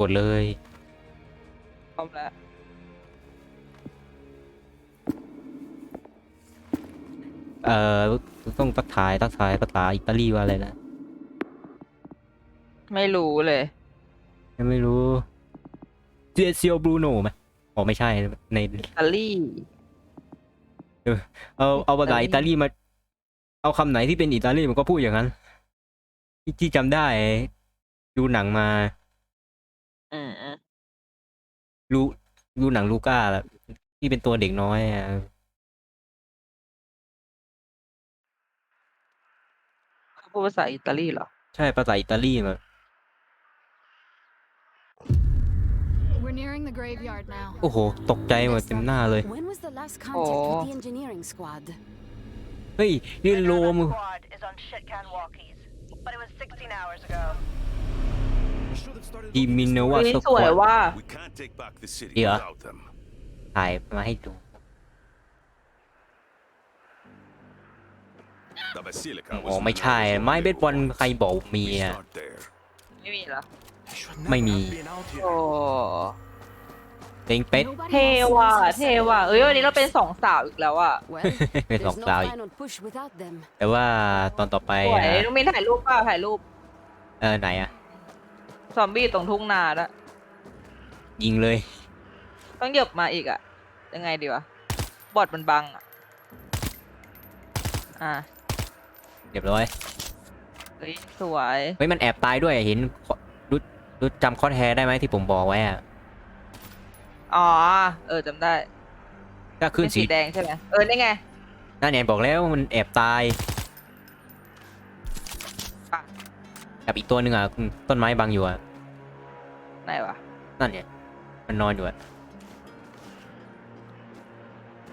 กดเลยพร้อมแล้วเอ่อต้องทักทายทักทายภาษาอิตาลีว่าอะไรนะไม่รู้เลยยังไม่รู้เซียเซียวบรูโนไหมอ๋อไม่ใช่ในอิตาลีเอาเอาภาษาอิอิตาตาลีลีมา เอาคำไหนที่เป็นอิตาลีมันก็พูดอย่างนั้น ที่ที่จำได้ ดูหนังมา อืมอืมดูดูหนังลูก้าแหละที่เป็นตัวเด็กน้อยอะ เขาพูดภาษาอิตาลีเหรอ ใช่ภาษาอิตาลีมา We're nearing the graveyard now. โอ้โห ตกใจหมดเต็มหน้าเลย When was the last contact Oh. with the engineering squad? เฮ้ย นี่โลม squad is on Shitcan walkies, but it was 16 hours ago. ดีมินว่าเฮ้ยสสคววยอตว่า We can't take back the city Yeah. without them. ถ่ายมาให้ดู The Basilica อ๋อ was ไม่ใช่ never ไม้เบสบอล once. ใครบอกมี We อะ start there. ไม่มีเหรอ ไม่มี โอ้เต็งเป็ด Nobody เท else ว่ะ wants to เท say ว่ะ a เอ้ย word. วันนี้เราเป็นสองสาวอีกแล้วอะ Well, เป็น there's สอง no สาวอีก final push without them. แต่ว่าตอนต่อไปสวยอะน้องมินถ่ายรูปเปล่าถ่ายรูป เออไหนอะ ซอมบี้ตรงทุ่งนาแล้วยิงเลย ต้องเหยียบมาอีกอะยังไงดีวะ บอดมันบังอะอ่าเรียบร้อย เฮ้ยสวย เฮ้ยมันแอบตายด้วยเห็นรู้รู้จำคอสแฮร์ได้ไหมที่ผมบอกไว้อะอ๋อ เออจำได้ก็ขึ้นเป็นสีสีแดงใช่ไหมเออนี่ไงนั่นเนี่ยบอกแล้วมันแอบตาย กับอีกตัวหนึ่งอะต้นไม้บังอยู่อะไหนวะนั่นเนี่ยมันนอนอยู่อะ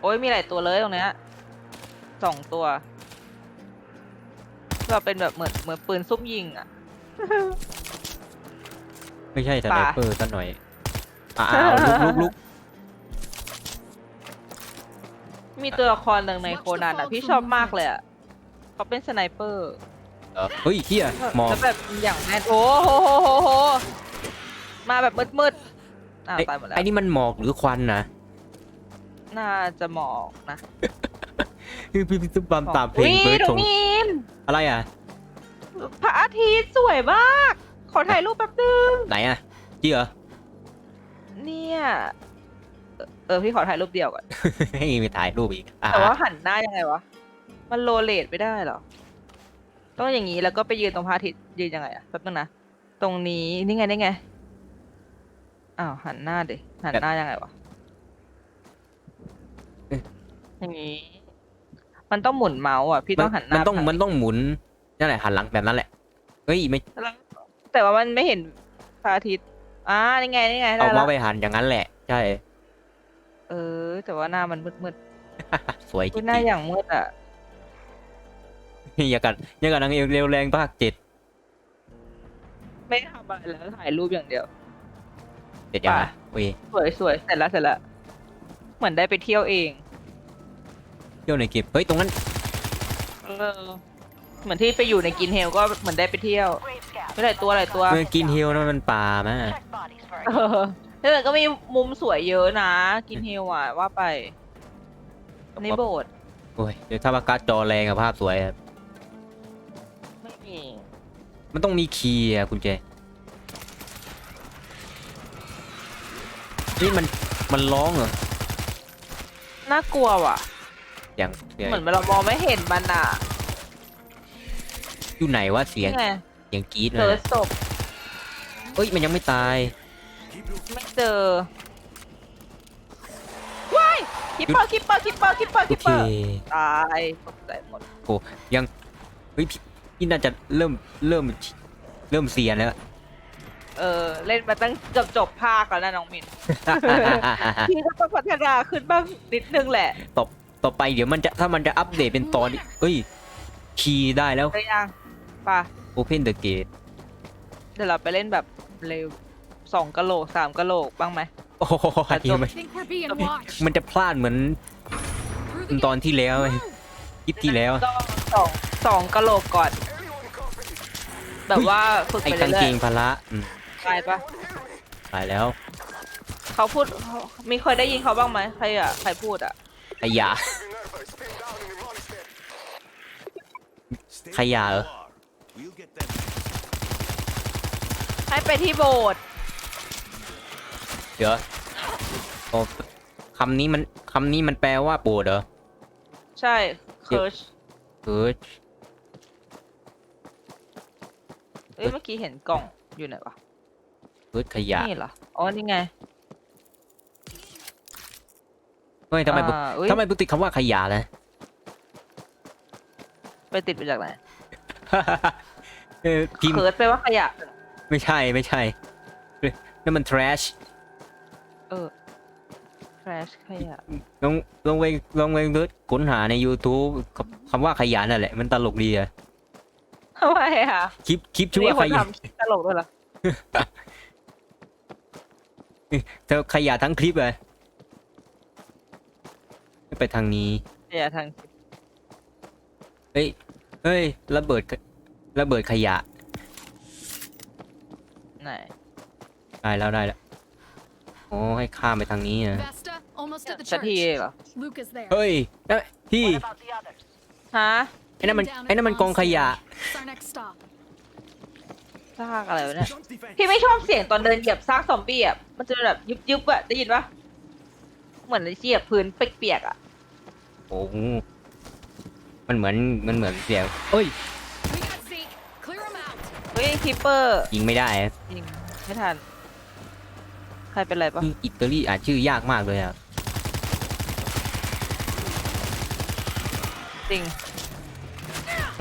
โอ้ยมีหลายตัวเลยตรงเนี้ยสองตัวเราเป็นแบบเหมือนเหมือนปืนซุ่มยิงอะ ไม่ใช่สไนป่าเปอร์สักหน่อยอ่าเอาลุกลุกลุกมีตัวละครหนึ่งในโคนันอะพี่ชอบมากเลยอะเขาเป็นสไนเปอร์ เหรอเฮ้ยเฮียหมอกแล้วแบบอย่างแมนโอ้โหโหโหโหมาแบบมืดๆอ้าวไอ้ตายหมดแล้วไอ้นี่มันหมอกหรือควันนะน่าจะหมอกนะพี่พี่พี่ตามตามเพลงอุ๊ยเบิร์ดดูทงมีนอะไรอะ พระอาทิตย์สวยมาก ขอถ่ายรูปแป๊บนึง ไหนอะจริงเหรอ เนี่ย เออเออพี่ขอถ่ายรูปเดียวก่อน ให้มีถ่ายรูปอีกอะแต่ว่าหันหน้ายังไงวะ มันโรเลตไม่ได้เหรอ ต้องอย่างนี้แล้วก็ไปยืนตรงพระอาทิตย์ยืนยังไงอะแป๊บนึงนะตรงนี้นี่ไงนี่ไงอ้าวหันหน้าดิหันหน้ายังไงวะอย่างนี้ มันต้องหมุนเมาส์อะพี่ต้องหันหน้ามันต้องไปมันต้องหมุนนั่นแหละหันหลังแบบนั้นแหละเฮ้ยไม่แล้วแต่ว่ามันไม่เห็นพระอาทิตย์อ่านี่ไงนี่ไงเอาได้มาแล้วไปหันอย่างนั้นแหละ ใช่ เออ แต่ว่าหน้ามันมืดสวยๆจริอุ๊ยงหน้าอย่างมืดอะๆ อย่ากันอย่ากันนางเอกเร็วแรงภาคเจ็ดไม่ทำอะไรแล้วถ่ายรูปอย่างเดียว เจ็ดยังไงป่ะโอ้ยสวยสวยเสร็จแล้วเสร็จแล้วเหมือนได้ไปเที่ยวเอง เที่ยวในเก็บเฮ้ยตรงนั้นเออเหมือนที่ไปอยู่ในกินเฮลก็เหมือนได้ไปเที่ยว Grave scout. ไม่หลายตัวหลายตัวมันกินเฮลนะมันป่ามา Check bodies for เออแต่ก็มีมุมสวยเยอะนะ กินเฮลอะว่าไปในโบสถ์โอ้ยเดี๋ยวถ้าว่าการ์ดจอแรงกับภาพสวยอะไม่มี มันต้องมีคีย์อะคุณเจนี่มันมันร้องเหรอน่ากลัวว่ะ อย่างเสียงเหมือนเรามองไม่เห็นมันอะอยู่ไหนวะเสียงนี่ไงเสียงกรี๊ดเจเลอยศพเฮ้ยมันยังไม่ตาย ไม่เจอว้ายคิปเปอร์คิปเปอร์คิปเปอร์คิปเปอร์โอคิปเคเปอร์ตายตกใจหมดยังเฮ้ยพี่ พี่น่าจะเริ่มเริ่มเริ่มเสียนแล้ว เออเล่นมาตั้งเกือบจบภาคแล้วนะน้องมินพี่ก็ต้องพัฒนาขึ้นบ้างนิดนึงแหละต่อต่อไปเดี๋ยวมันจะถ้ามันจะอัปเดตเป็นตอนเอ้ย คีย์ได้แล้วได้ยังป่ะ Open the gate เดี๋ยวเราไปเล่นแบบเร็วสองกะโหลกสามกะโหลกบ้างไหมโอ้โหแต่จบมัน I think we're being watched. มันจะพลาดเหมือน Through the ตอนที่แล้วไงคลิปที่แล้วก็สองสองกะโหลกก่อน แบบว่าฝึกไอ้ไปกางเรื่เกอยงพละอืมๆไปปะตายแล้วเขาพูดเขามีเคยได้ยินเขาบ้างไหมใครอะใครพูดอะขยะ Stay Khaya where you hả? are. We'll get them. ให้ไปที่โบสถ์เดี๋ยวโอ้คำนี้มันคำนี้มันแปลว่าโบสถ์เหรอ ใช่เคิร์ชเออ เอ้ยเมื่อกี้เห็นกล่องอยู่ไหนวะเออขยะนี่เหรออ๋อนี่ไง เฮ้ยทำไมบุอ่าอุ๊ย ทำไมบุติดคำว่าขยะเลยไปติดมาจากไหนเออพิมพ์เคิร์ชไปลว่าขยะ ไม่ใช่ไม่ใช่เฮ้ยนั่นมัน trash เออ trash ขยะลองลองไปลองไปค้นหาใน YouTube คำคำว่าขยะนั่นแหละ มันตลกดีอะ ทำไมอะคลิปคลิปชื่อมีว่าคขนยะทำคลิปตลกด้วยเหรอเธอขยะทั้งคลิปเลยไปทางนี้ขยะทางคลิปเฮ้ยเฮ้ยระเบิดขระเบิดขยะไหนได้แล้วได้แล้วโอ้ให้ข้ามไปทางนี้นะ Vesta, almost at the สักที church. เหรอ Luke is there. เฮ้ยนั่นพี่ What about the others? ฮะไอ้นั่นมัน Pinned down ไอ้นั่นมัน at กองขยะ It's our next stop. ซากอะไรวะเนี่ย Don't defend. พี่ไม่ชอบเสียงตอนเดินเหยียบซากซอมบี้อะ มันจะแบบยุบยุบๆอะ ได้ยินปะเหมือนเหยียบพื้นเปียกๆอะ โอ้โหมันเหมือนมันเหมือนเสียงเอ้ย We got Zeke. Clear him out. เฮ้ยคิปเปอร์ยิงไม่ได้อะยิงไม่ทัน ใครเป็นไรปะนี่อิตาลีอ่านชื่อยากมากเลยอะจริง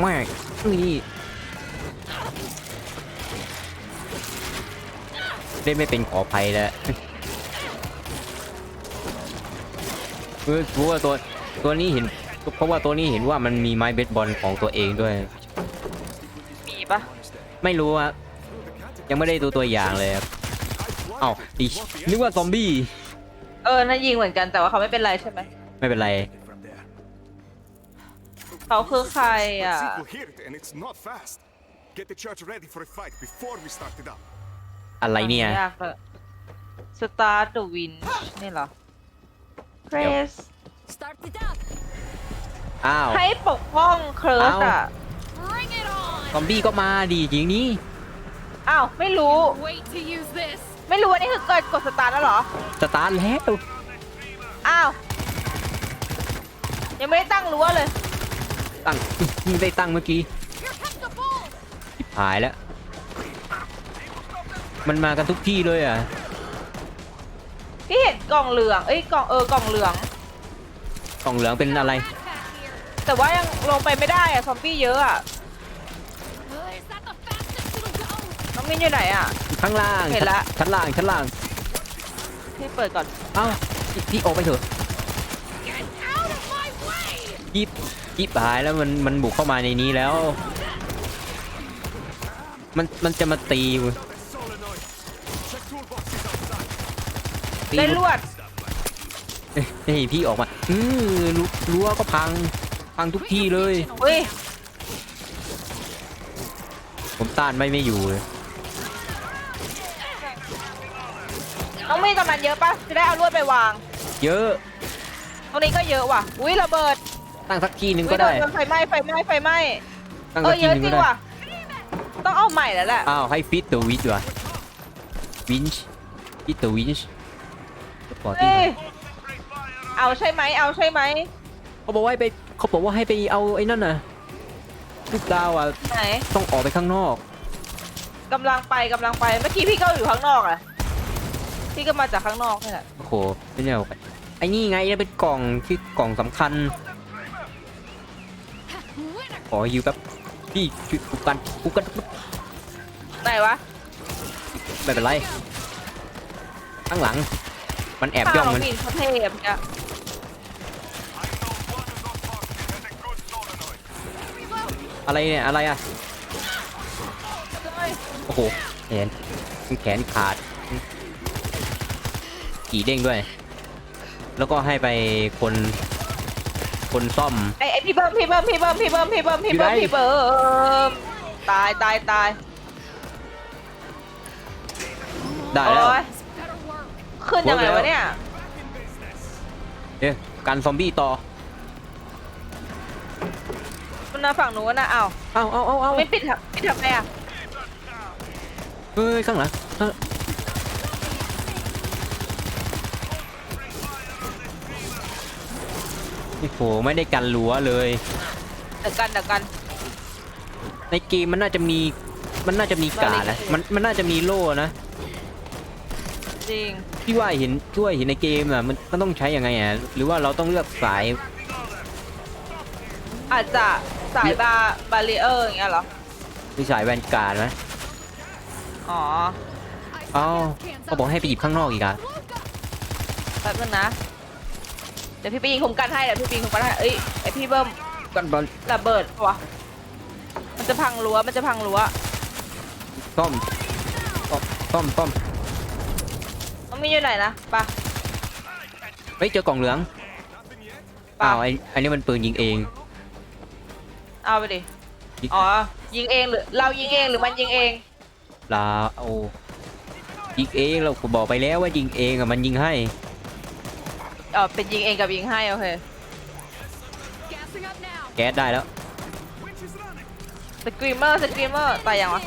แม่ง นี่เล่นไม่เป็นขออภัยแล้วเออเพราะว่าตัวตัวนี้เห็น เพราะว่าตัวนี้เห็นว่ามันมีไม้เบสบอลของตัวเองด้วย มีปะไม่รู้อะยังไม่ได้ดูตัวอย่างเลยครับเอ้าอีนึกว่าซอมบี้ เออน่ายิงเหมือนกันแต่ว่าเขาไม่เป็นไรใช่ไหม ไม่เป็นไร From there. เขาคือใครอะ Zeke will hear it, and it's not fast. Get the church ready for a fight before we start it up. อะไรเนี่ยยากเลย Start the Wind นี่เหรอ Press Start it up. อ้าว ให้ปกป้องเคิร์สเอ้าอะ Bring it ซอ on. มบี้ก็มาดีจริงนี้อ้าว ไม่รู้ Wait to use this. ไม่รู้ว่านี่คือเกิดกดสตาร์ทแล้วเหรอ สตาร์ทแล้ว อ้าว ยังไม่ได้ตั้งรั้วเลย ตั้งไม่ได้ตั้งเมื่อกี้ Here comes the bull. หายแล้ว มันมากันทุกที่เลยอะพี่เห็นกล่องเหลือง เอ้ยกล่องเออกล่องเหลือง กล่องเหลืองเป็นอะไร Backpack here. แต่ว่ายังลงไปไม่ได้อะซอมบี้เยอะอะ Uh, is that the fastest it'll go? น้องมินอยู่ไหนอะข้างล่างเห็นละ ชั้นล่างชั้นล่างพี่เปิดก่อน เอ้าพี่พี่ออกไปเถอะ Get out of my way. ยิบยิบหายแล้วมันมันบุกเข้ามาในนี้แล้ว มันมันจะมาตีมึง Solenoid. Check toolboxes outside. ตีได้ลวดเอ้ยนี่พี่ออกมาอือรั้วรั้วก็พัง พังทุกที่เลยเฮ้ยผมต้านไม่ไม่อยู่เลยน้องมินกำลังเยอะปะจะได้เอาลวดไปวาง เยอะ ตรงนี้ก็เยอะว่ะ อุ้ยระเบิด ตั้งสักที่หนึ่งอุ้ก็ยโดได้นโดนไฟไหม้ไฟไหม้ไฟไหม้ตั้งเอสัอกเยที่อะหนึ่งจริก็งได้ว่ะต้องเอาใหม่แล้วแหละอ้าวให้ฟิตเดอะวิชว่ะวินช์ฟิตเดอะวินช์บอกที่เฮ้ยเอาใช่ไหมเอาใช่ไหมเขาบอกว่าให้ไปเขาบอกว่าให้ไปเอาไอ้นั่นน่ะลูกดาวอะไหนต้องออกไปข้างนอก กำลังไปกำลังไปเมื่อกี้พี่ก็อยู่ข้างนอกอะพี่ก็มาจากข้างนอกนี่แหละโอ้โหไม่ใช่เอาไปไอ้นี่ไงเนี่ยเป็นกล่องที่กล่องสำคัญ Winner. ขออยู่แป๊บพี่ช่วยกูกันกูกันไหนวะไม่เป็นไรข้างหลัง มันแอบข้าวย่องน้องมันมินเขาเทพเนี่ยอะไรเนี่ย อะไรอะเฮ้ยโอ้โหแขนแขนขาด กี่เด้งด้วย แล้วก็ให้ไปคน คนซ่อม ไอไอพี่เบิ้มพี่เบิ้มพี่เบิ้มพี่เบิ้มพี่เบิ้มพี่เบิ้มอยู่ไหน พี่เบิ้มตายตายตายได้แล้ว โอ๊ย This ขึ้นยังไงวะเนี่ยเอ๊ะกันซอมบี้ต่อมันมาฝั่งนู้นนะอ้าวเอาเอาเอาเอาไม่ปิดทำปิดทำไมอะเฮ้ยข้างหลังข้าง อ้โหไม่ได้กันรั้วเลย เดี๋ยวกันเดี๋ยวกัน ในเกมมันน่าจะมี มันน่าจะมีการดนะ มันมันน่าจะมีโล่นะจริง พี่ว่าเห็นช่วยเห็นในเกมอะมันมันต้องใช้ยังไงอะหรือว่าเราต้องเลือกสาย อาจจะสายบาบาริเออร์อย่างเงี้ยเหรอหรือสายแวนการ์ดไหมอ๋อ เอ้าเขาบอกให้ไปหยิบข้างนอกอีกอะแป๊บนึงนะเดี๋ยวพี่ไปยิงคุมกันให้เดี๋ยวพี่ไปยิงคุมกันให้เอ้ยไอพี่เบิ้มกันบอลระเบิดปะวะมันจะพังรั้วมันจะพังรั้วซ่อมซ่อมซ่อมซ่อมมันมีอยู่ไหนนะไปะเฮ้ยเจอกล่องเหลืองปะอ้าวไอ้ไอ้นี่มันปืนยิงเอง เอาไปดิอ๋อยิงเองหรือเรายิงเองหรือมันยิงเองลาโอยิงเองเราก็บอกไปแล้วว่ายิงเองอะมันยิงให้ อ๋อเป็นยิงเองกับยิงให้โอเค Gassing up now. แก๊สได้แล้ว สกรีมเมอร์สกรีมเมอร์ตายยังวะ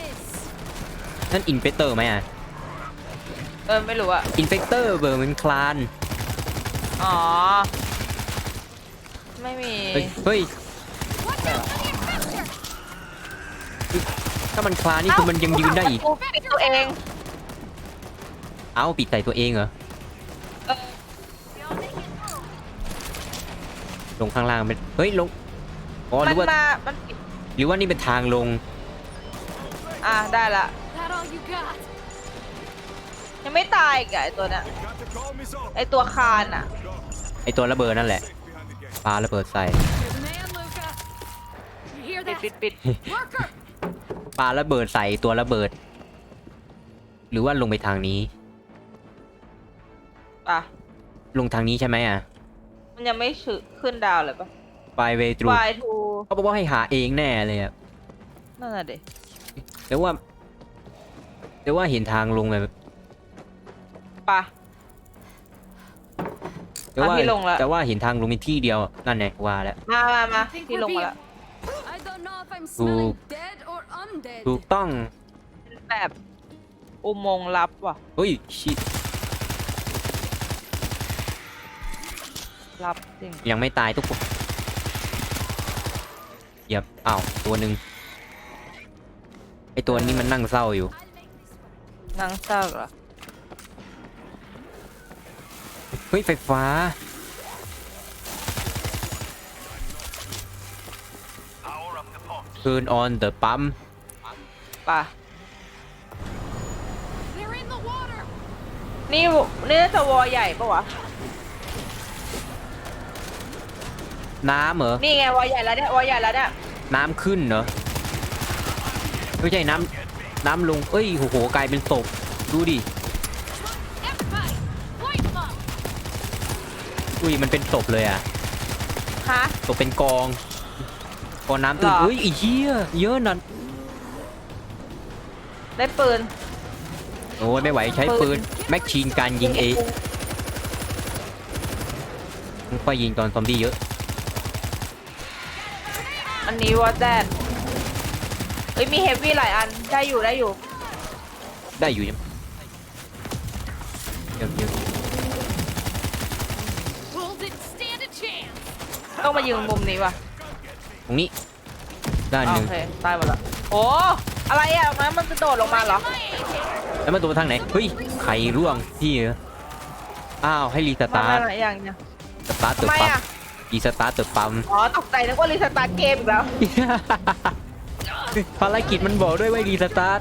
นั่นอินเฟกเตอร์ไหมอะ เออไม่รู้อะอินเฟกเตอร์เบอร์มันคลาน อ๋อ ไม่มี เฮ้ยเฮ้ย Watch out for the infestor. ถ้ามันคลานนี่คือมันยังยืนได้อีก เาปิดตัวเอง เอ้าปิดใส่ตัวเองเหรอเอ ลงข้างล่างเป็นเฮ้ยลงอ๋อหมัรืนอว่ามามันปิดหรือว่านี่เป็นทางลงอะได้ละ That all you got? ยังไม่ตายอีกอะไอตัวเนี้ย Got to call me so. ไอตัวคานอะไอตัวระเบิดนั่นแหละ Safe behind the gate. ปาระเบิดใส่ There's a man, Luca. You hear ปิด that? ปิดปิด Worker. ปาระเบิดใส่ตัวระเบิด หรือว่าลงไปทางนี้ป่ะลงทางนี้ใช่ไหมอะ มันยังไม่ชื่อขึ้นดาวเลยปะไปเวทรู Y to เขาบอกว่าให้หาเองแน่เลยอะนั่นน่ะดิ แต่ว่าแต่ว่าเห็นทางลงแบบป่ะแต่ว่าอะพี่ลงละ แต่ว่าเห็นทางลงมีที่เดียวนั่นแหละว่าแล้ว มามามา I think พี่ we're ลงมา being- ละ I don't know if I'm smelling smelling dead or undead. ถูกต้อง เป็นแบบอุโมงค์ลับว่ะเฮ้ยชิ ลับจริงยังไม่ตายทุกคนเหยียบอ้าวตัวหนึ่งไอตัวนี้มันนั่งเศร้าอยู่ นางเศร้าเหรอเฮ้ยไฟฟ้า Turn on the pump ป่ะ They're in the water. นี่นี่น่าจะวอใหญ่ปะวะ น้ำเหรอ นี่ไงวอใหญ่แล้วเนี่ยวอใหญ่แล้วเนี่ยน้ำขึ้นเหรอ ไม่ใช่น้ำน้ำลง เอ้ยโหโหกลายเป็นศพดูดิ Everybody, light them up. อุ้ยมันเป็นศพเลยอะฮะ ศพเป็นกอง กองน้ำตื่นเหรอเฮ้ยไอ้เหี้ยเยอะนั่นได้ปืน โอ้ยไม่ไหวใช้ปืนแม็กชีนการยิงเองไม่ค่อยยิงตอนซอมบี้เยอะ อันนี้วอแดนเอ้ยมีเฮฟวี่หลายอันได้อยู่ได้อยู่ ได้อยู่ยังเดี๋ยวเดี๋ยว Bull didn't stand a chance. ต้องมายืนมุมนี้ว่ะตรงนี้ ด้านหโอนึ่งเคตายหมดละโอ้อะไรอะมันมันกระโดดลงมาเหรอ My aim. แล้วมันตัวทางไหน เฮ้ย ไข่ร่วงพี่เหรออ้าว ให้รีสมาตาร์ทมาอย่างเนี่ยสตาร์ทเติทำมไมปั๊มอะ รีสตาร์ทเติมปั๊มอ๋อตกใจนึกว่ารีสตาร์ทเกมอีกแล้วภารกิจมันบอกด้วยว่ารีสตาร์ท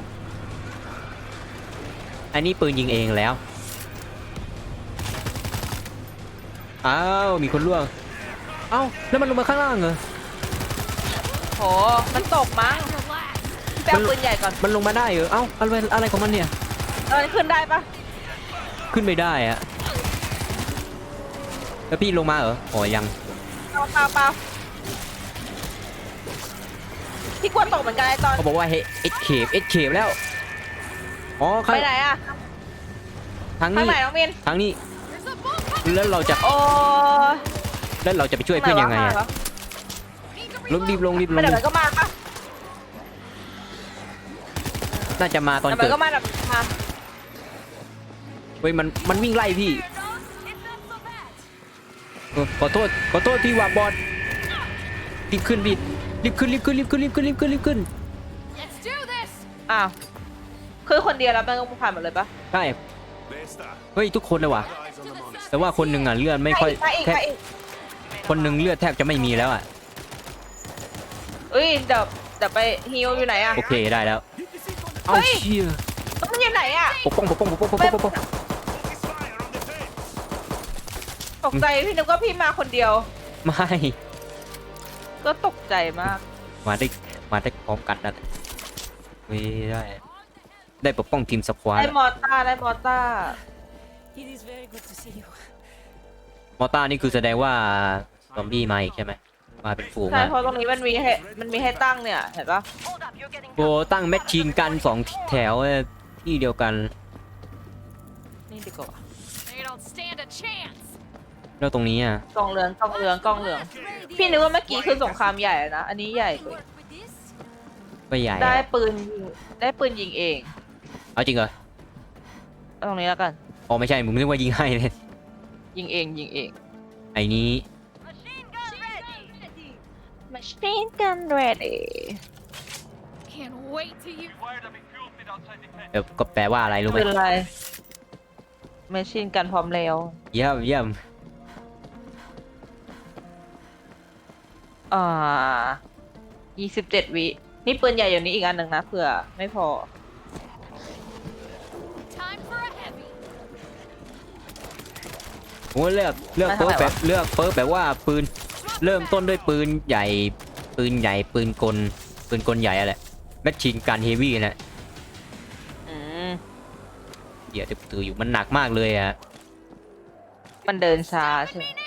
อันนี้ปืนยิงเองแล้ว อ้าว มีคนล่วง เอ้า แล้วมันลงมาข้างล่างเหรอ โหมันตกมั้ง Relax. แปลปืนใหญ่ก่อนมันลงมาได้เหรอ เอ้า อะไรอะไรของมันเนี่ยเออขึ้นได้ปะขึ้นไม่ได้อะแล้วพี่ลงมาเหรอ อ๋อยัง เปล่าเปล่าเปล่าพี่กลัวตกเหมือนกันไอตอนเขาบอกว่าเฮ้เอ็ดเคปเอ็ดเคปแล้ว อ๋อข้างไปไหนอะทางข้างนี้ไหนน้องมินทางนี้ There's a bomb coming. แล้วเราจะ โอ้แล้วเราจะไปช่วยเพื่อนยังไงข้าอะหว Need to ลงรีบลงรีบลไม่งเดี๋ยวมันก็มาปะน่าจะมาตอนเดี๋ยวมัเกินดก็มาแบบมา เฮ้ยมันมันวิ่งไล่พี่ ขอโทษขอโทษที่ว่าบอลรีบขึ้นพี่รีบขึ้นรีบขึ้นรีบขึ้นรีบขึ้นรีบขึ้นรีบขึ้น Let's do this. อ้าวคือคนเดียวแล้วมันก็ผ่านหมดเลยปะใช่ There está. เฮ้ยทุกคนเลยว่ะ Eyes on the monster. แต่ว่าคนหนึ่งอะเลือดไม่ค่อยมาอีกแทบมาอีกคนหนึ่งเลือดแทบจะไม่มีแล้วอะเอ้ยเดี๋ยวเดี๋ยวไปฮิวอยู่ไหนอะโอเคได้แล้วเอาเฮ้ยเชี่ยแล้วมันอยู่ไหนอะปกป้องปกป้องปกป้องปกป้องปกป้อง Focus fire on the train. ตกใจพี่นึกว่าพี่มาคนเดียว ไม่ ก็ตกใจมาก มาได้มาได้พร้อมกันนะไม่ได้ ได้ปกป้องทีมสควอตได้มอต้าได้มอต้า It is very good to see you. มอต้านี่คือแสดงว่าซอมบี้มาอีกใช่ไหมมาเป็นฝูงใช่อะเพราะตรงนี้มันมีให้มันมีให้ตั้งเนี่ยเห็นปะ Hold up, you're getting โบตั้งแมชชีนกันสองแถวที่เดียวกัน นี่ดีกว่า They don't stand a chance. แล้วตรงนี้อะกองเหลืองกองเหลืองกองเหลือง พี่นึกว่าเมื่อกี้คือสงครามใหญ่อะนะ อันนี้ใหญ่กว่า Work with this? ก็ใหญ่ได้อะปืนยิงได้ปืนยิงเองเอาจริงเหรอตรงนี้แล้วกัน อ๋อไม่ใช่มึงนึกว่ายิงให้เลยยิงเองยิงเอง ไอ้นี้ Machine gun ready. machine gun ready Can't wait to use. เดี๋ยวก็แปลว่าอะไรรู้ไหมปืนอะไร machine gun พร้อมแล้ว เยี่ยมเยี่ยม อ่ายี่สิบเจ็ดวิ นี่ปืนใหญ่อยู่นี้อีกอันหนึ่งนะเผื่อไม่พอ Time for a heavy. โอ้เลือกเลือกมาเปิร์ทำไมแบบวะเลือกเปิร์แบบว่าปืนเริ่มต้นด้วยปืนใหญ่ ปืนใหญ่ปืนกลปืนกลใหญ่อะไรแมชชีนการเฮฟวี่นะอืมเดี๋ยวจะตืออยู่มันหนักมากเลยอะมันเดินช้าใช่ไหม Me now.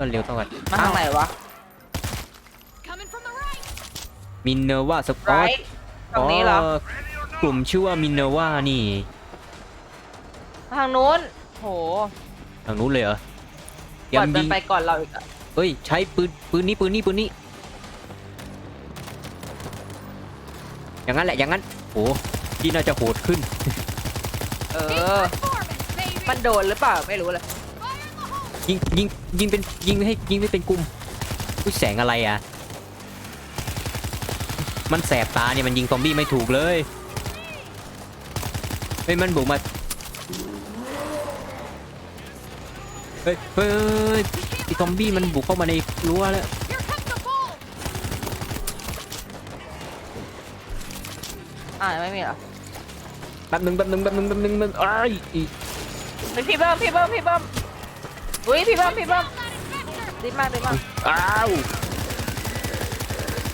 ก็เร็วเท่ากันมาทางไหนวะ Coming from the right. มินเนอร์ว่าสปอไรร์ตตรงนี้เหรอ กลุ่มชื่อว่ามินเนอร์ว่านี่ทางนู้น โหทางนู้นเลยเหรอก่อนยิจะงไปก่อนเราอีกอะเฮ้ยใช้ปืนปืนนี้ปืนนี้ปืนนี้ อย่างนั้นแหละอย่างนั้นโอ้ที่น่าจะโหดขึ้น เอ Peak อ performance, baby. มันโดนหรือเปล่าไม่รู้เลย ยิงยิงยิงเป็นยิงให้ยิงไม่เป็นกลุ่มอุ้ยแสงอะไรอะ มันแสบตาเนี่ยมันยิงซอมบี้ไม่ถูกเลยเฮ้ยมันบุกมาเฮ้ยเฮ้ยไอ้ซอมบี้มันบุกเข้ามาในรั้วแล้ว Here comes the bull. อ่าไม่มีเหรอแป๊บหนึงแป๊บหนึงแป๊บหนึงแป๊บหนึงแป๊บหนึงอ้ายอีเฮ้ยพี่เบิ้มพี่เบิ้มพี่เบิ้ม อุ้ยพี่เบิ้มพี่เบิ้ม That infector. ดีมากดีมากอ้าว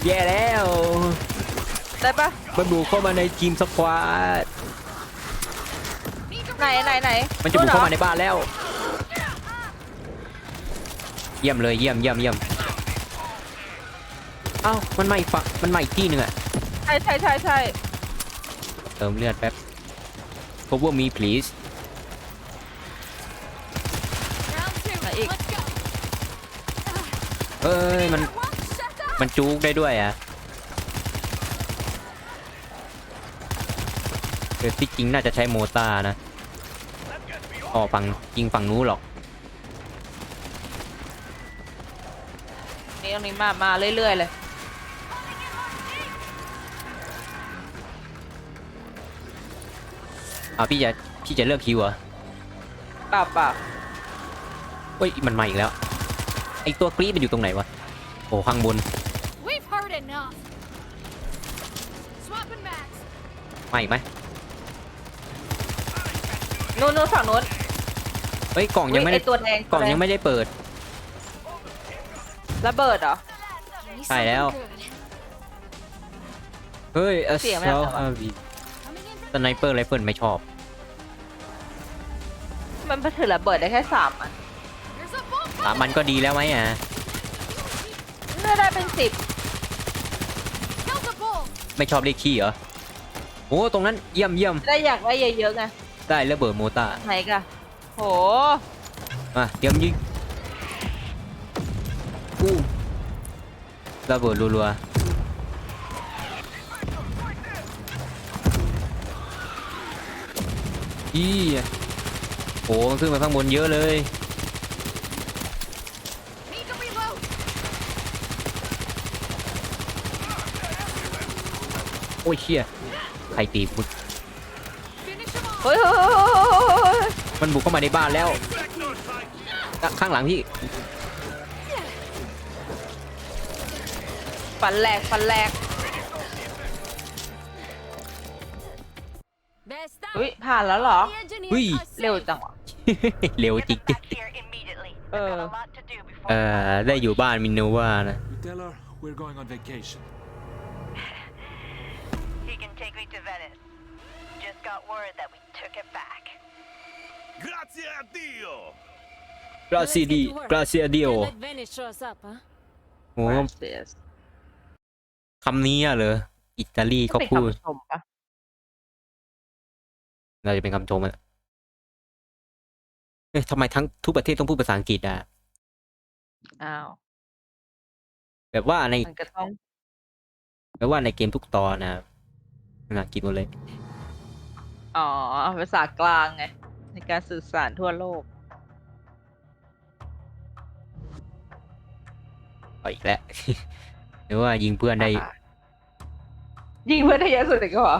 แย่แล้วได้ปะมันบุกเข้ามาในทีมสควอต Need to ไหนไหนไหนมันจะบุกเข้ามาในนู่นหรอบ้านแล้ว เยี่ยมเลยเยี่ยมเยี่ยมเยี่ยมเอ้ามันไม่ฝักมันไม่ที่หนึ่งอะใช่ใช่ใช่ใช่เติมเลือดแป๊บ cover me please Round two. Là ít. Let's go. เอ้ยมันมันจูกได้ด้วยอะเดี๋ยวที่จริงน่าจะใช้โมตานะอ๋อฝั่งยิงฝั่งนู้นหรอก นี่ตรงนี้มามาเรื่อยๆเลยอ่าพี่จะพี่จะเลือกคิวเหรอเปล่าเปล่า เฮ้ยมันมาอีกแล้วไอตัวกรีดมันอยู่ตรงไหนวะโอ้ข้างบน We've heard enough. Swapping mags. มาอีกไหมนู้นนู้นฝั่งนู้นเฮ้ยกล่องยังไม่อุ๊ได้ไอตัวแดงกล่องยังไม่ได้เปิด ระเบิดเหรอ Give me Phải something đâu. good. เฮ้ยเอสเสียงเซไม่ลเอาเหรอ Coming in สไนเปอร์ไรเฟิลไม่ชอบ มันถือระเบิดได้แค่สามอัน There's a bull สาม coming. มันก็ดีแล้วไหมอะน่าได้เป็นสิบ Kill the bull. ไม่ชอบเลขขี้เหรอโอ้ตรงนั้นเยี่ยมเยี่ยมได้อยากได้เยอะๆไงได้ระเบิดโมตาไหนกะโหมาเตรียมยิงอู้ระเบิดรัวๆอีโหมันขึ้นมาข้างบนเยอะเลย โอ้ยเชี่ยใครตีพุด Finish him off. เฮ้ยเฮ้ยเฮ้ยเฮ้ยเฮ้ยมันบุกเข้ามาในบ้านแล้วอะข้างหลังพี่ฟันแหลกฟันแหลก Best เฮ้ยผ่านแล้วเหรอ The engineers Ui. are เร็ว safe. จังวะเร็วจริ Get ง them back here immediately. We've got a Uh. lot to do before เอ่อได้อยู่บ้านมินโนว่านะ me to Venice. Just got word that we took it back. Grazie a Dio! กราซิดีกราซิเดีย Can't let Venice show us up, huh? โอ้ Yes คำนี้อะเหรอ อิตาลีเขาเป็นพูดคำชมปะเราจะเป็นคำชมอะเอ๊ะทำไมทั้งทุกประเทศต้องพูดภาษาอังกฤษอะอ้าว แบบว่าในมันก็ต้อง แบบว่าในเกมทุกตอนนะ ภาษาอังกฤษหมดเลย อ๋อภาษากลางไง ในการสื่อสารทั่วโลก เอาอีกแล้ว หรือว่ายิงเพื่อนได้ ยิงเพื่อนได้เยอะสุดเลยก็เหรอ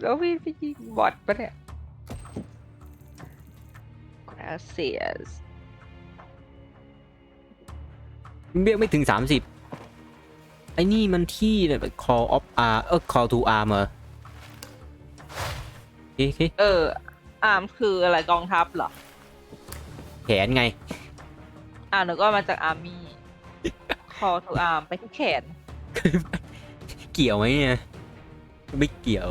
แล้วพี่พี่ยิงบอทปะเนี่ย gracias เบี้ยไม่ถึงสามสิบ ไอ้นี่มันที่เนี่ย call of r เออ call to arm เหรอโอเคโอเคเอออาร์มคืออะไรกองทัพเหรอแขนไง อ่าหนูก็มาจากอาร์มี่ call to arm ไปที่แขน เกี่ยวไหมเนี่ย ไม่เกี่ยว